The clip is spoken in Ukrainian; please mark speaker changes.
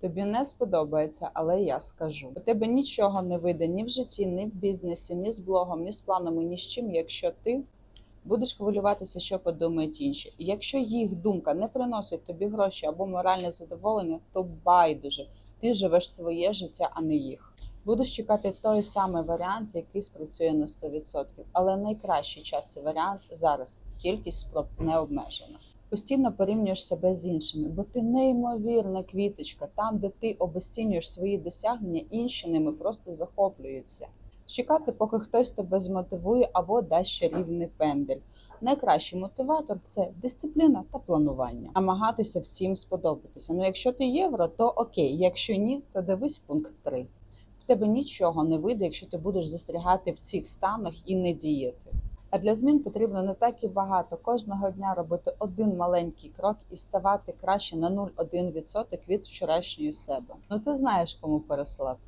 Speaker 1: Тобі не сподобається, але я скажу. У тебе нічого не вийде ні в житті, ні в бізнесі, ні з блогом, ні з планами, ні з чим, якщо ти будеш хвилюватися, що подумають інші. Якщо їх думка не приносить тобі гроші або моральне задоволення, то байдуже. Ти живеш своє життя, а не їх. Будеш чекати той самий варіант, який спрацює на 100%. Але найкращий час і варіант зараз кількість спроб не обмежена. Постійно порівнюєш себе з іншими, бо ти неймовірна квіточка. Там, де ти обесцінюєш свої досягнення, інші ними просто захоплюються. Чекати, поки хтось тебе змотивує або дасть чарівний пендель. Найкращий мотиватор це дисципліна та планування. Намагатися всім сподобатися. Ну, якщо ти євро, то окей. Якщо ні, то дивись пункт 3. В тебе нічого не вийде, якщо ти будеш застрягати в цих станах і не діяти. А для змін потрібно не так і багато. Кожного дня робити один маленький крок і ставати краще на 0,1% від вчорашньої себе. Ну ти знаєш, кому переслати.